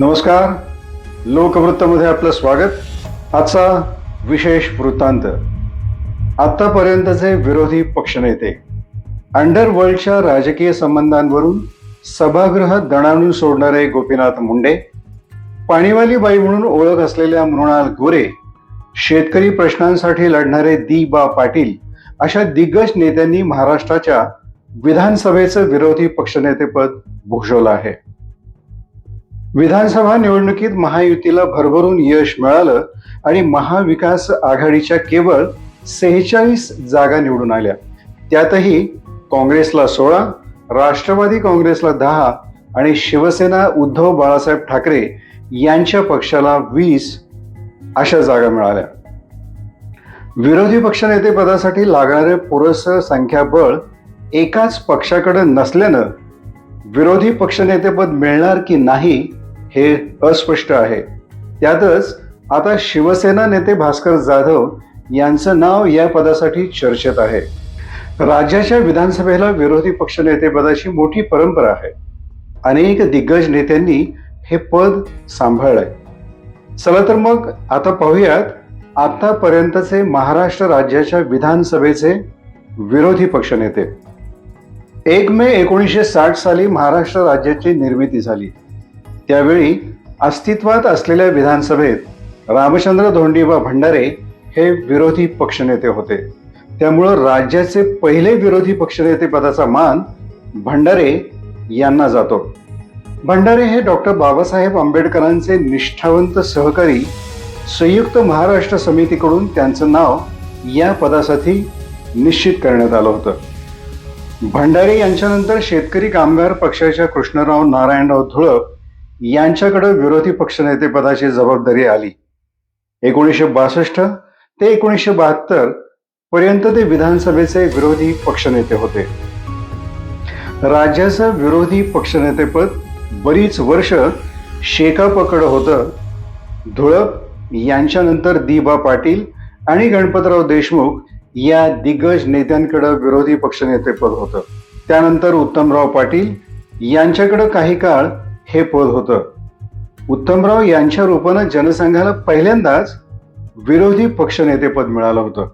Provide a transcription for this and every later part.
नमस्कार. लोकवृत्तमध्ये आपलं स्वागत. आजचा विशेष वृत्तांत. आतापर्यंतचे विरोधी पक्षनेते अंडरवर्ल्डच्या राजकीय संबंधांवरून सभागृह दणाणून सोडणारे गोपीनाथ मुंडे पाणीवाली बाई म्हणून ओळख असलेल्या मृणाल गोरे शेतकरी प्रश्नांसाठी लढणारे दी बा पाटील अशा दिग्गज नेत्यांनी महाराष्ट्राच्या विधानसभेचं विरोधी पक्षनेतेपद भूषवलं आहे. विधानसभा निवडणुकीत महायुतीला भरभरून यश मिळालं आणि महाविकास आघाडीच्या केवळ सेहेचाळीस जागा निवडून आल्या. त्यातही काँग्रेसला सोळा राष्ट्रवादी काँग्रेसला दहा आणि शिवसेना उद्धव बाळासाहेब ठाकरे यांच्या पक्षाला वीस अशा जागा मिळाल्या. विरोधी पक्षनेते पदासाठी लागणारे पुरेसं संख्याबळ एकाच पक्षाकडे नसल्यानं विरोधी पक्षनेतेपद मिळणार की नाही हे अस्पष्ट आहे. त्यातच आता शिवसेना नेते भास्कर जाधव यांचं नाव या पदासाठी चर्चेत आहे. राज्याच्या विधानसभेला विरोधी पक्षनेतेपदाची मोठी परंपरा आहे. अनेक दिग्गज नेत्यांनी हे पद सांभाळलंय. चला तर मग आता पाहूयात आतापर्यंतचे महाराष्ट्र राज्याच्या विधानसभेचे विरोधी पक्षनेते एक मे एकोणीसशे साठ साली महाराष्ट्र राज्याची निर्मिती झाली. त्यावेळी अस्तित्वात असलेल्या विधानसभेत रामचंद्र धोंडीबा भंडारे हे विरोधी पक्षनेते होते. त्यामुळं राज्याचे पहिले विरोधी पक्षनेते पदाचा मान भंडारे यांना जातो. भंडारे हे डॉक्टर बाबासाहेब आंबेडकरांचे निष्ठावंत सहकारी संयुक्त महाराष्ट्र समितीकडून त्यांचं नाव या पदासाठी निश्चित करण्यात आलं होतं. भंडारे यांच्यानंतर शेतकरी कामगार पक्षाच्या कृष्णराव नारायणराव धुळप यांच्याकडे विरोधी पक्षनेते पदाची जबाबदारी आली. एकोणीसशे बासष्ट ते एकोणीसशे बहात्तर पर्यंत ते विधानसभेचे विरोधी पक्षनेते होते. राज्याचं विरोधी पक्षनेतेपद बरीच वर्ष शेकापकडं होतं. धुळप यांच्यानंतर दिबा पाटील आणि गणपतराव देशमुख या दिग्गज नेत्यांकडं विरोधी पक्षनेतेपद होतं. त्यानंतर उत्तमराव पाटील यांच्याकडं काही काळ हे पद होतं. उत्तमराव यांच्या रूपानं जनसंघाला पहिल्यांदाच विरोधी पक्षनेतेपद मिळालं होतं.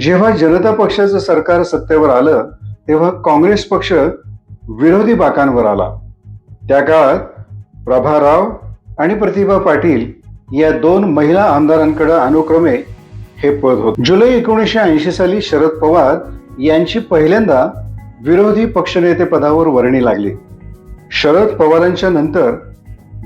जेव्हा जनता पक्षाचं सरकार सत्तेवर आलं तेव्हा काँग्रेस पक्ष विरोधी बाकांवर आला. त्या काळात प्रभा राव आणि प्रतिभा पाटील या दोन महिला आमदारांकडे अनुक्रमे हे पद होते. जुलै एकोणीसशे ऐंशी साली शरद पवार यांची पहिल्यांदा विरोधी पक्षनेते पदावर वर्णी लागली. शरद पवारांच्या नंतर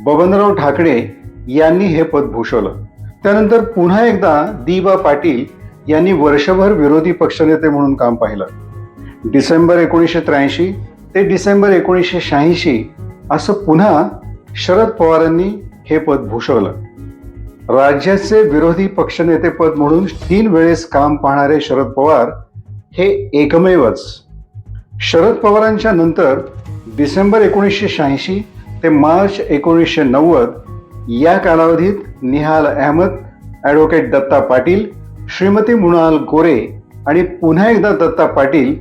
बबनराव ठाकरे यांनी हे पद भूषवलं. त्यानंतर पुन्हा एकदा दिबा पाटील यांनी वर्षभर विरोधी पक्षनेते म्हणून काम पाहिलं. डिसेंबर एकोणीसशे त्र्याऐंशी ते डिसेंबर एकोणीसशे शहाऐंशी असं पुन्हा शरद पवारांनी हे पद भूषवलं. राज्याचे विरोधी पक्षनेतेपद म्हणून तीन वेळेस काम पाहणारे शरद पवार हे एकमेवच. शरद पवारांच्या नंतर डिसेंबर एकोणीसशे शहाऐंशी ते मार्च एकोणीसशे नव्वद या कालावधीत निहाल अहमद ॲडव्होकेट दत्ता पाटील श्रीमती मृणाल गोरे आणि पुन्हा एकदा दत्ता पाटील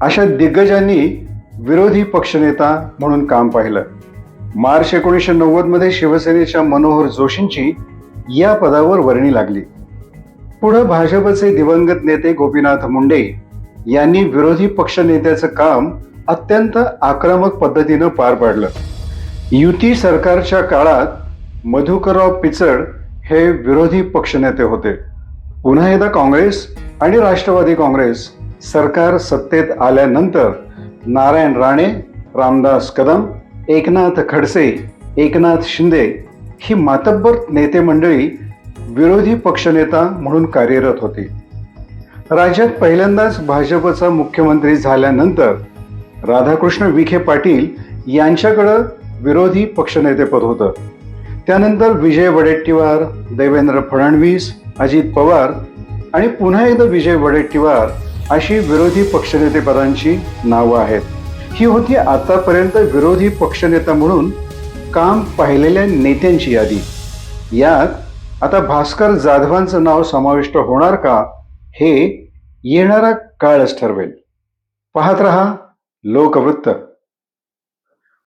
अशा दिग्गजांनी विरोधी पक्षनेता म्हणून काम पाहिलं. मार्च एकोणीसशे नव्वदमध्ये शिवसेनेच्या मनोहर जोशींची या पदावर वर्णी लागली. पुढं भाजपचे दिवंगत नेते गोपीनाथ मुंडे यांनी विरोधी पक्षनेत्याचं काम अत्यंत आक्रमक पद्धतीनं पार पाडलं. युती सरकारच्या काळात मधुकरराव पिचड हे विरोधी पक्षनेते होते. पुन्हा एकदा काँग्रेस आणि राष्ट्रवादी काँग्रेस सरकार सत्तेत आल्यानंतर नारायण राणे रामदास कदम एकनाथ खडसे एकनाथ शिंदे ही मातब्बर नेते मंडळी विरोधी पक्षनेता म्हणून कार्यरत होती. राज्यात पहिल्यांदाच भाजपचा मुख्यमंत्री झाल्यानंतर राधाकृष्ण विखे पाटील यांच्याकडं विरोधी पक्षनेतेपद होतं. त्यानंतर विजय वडेट्टीवार देवेंद्र फडणवीस अजित पवार आणि पुन्हा एकदा विजय वडेट्टीवार अशी विरोधी पक्षनेतेपदांची नावं आहेत. ही होती आतापर्यंत विरोधी पक्षनेता म्हणून काम पाहिलेल्या नेत्यांची यादी. यात आता भास्कर जाधवांचं नाव समाविष्ट होणार का हे येणारा काळच ठरवेल. पाहत रहा ಲೋಕವೃತ್ತ.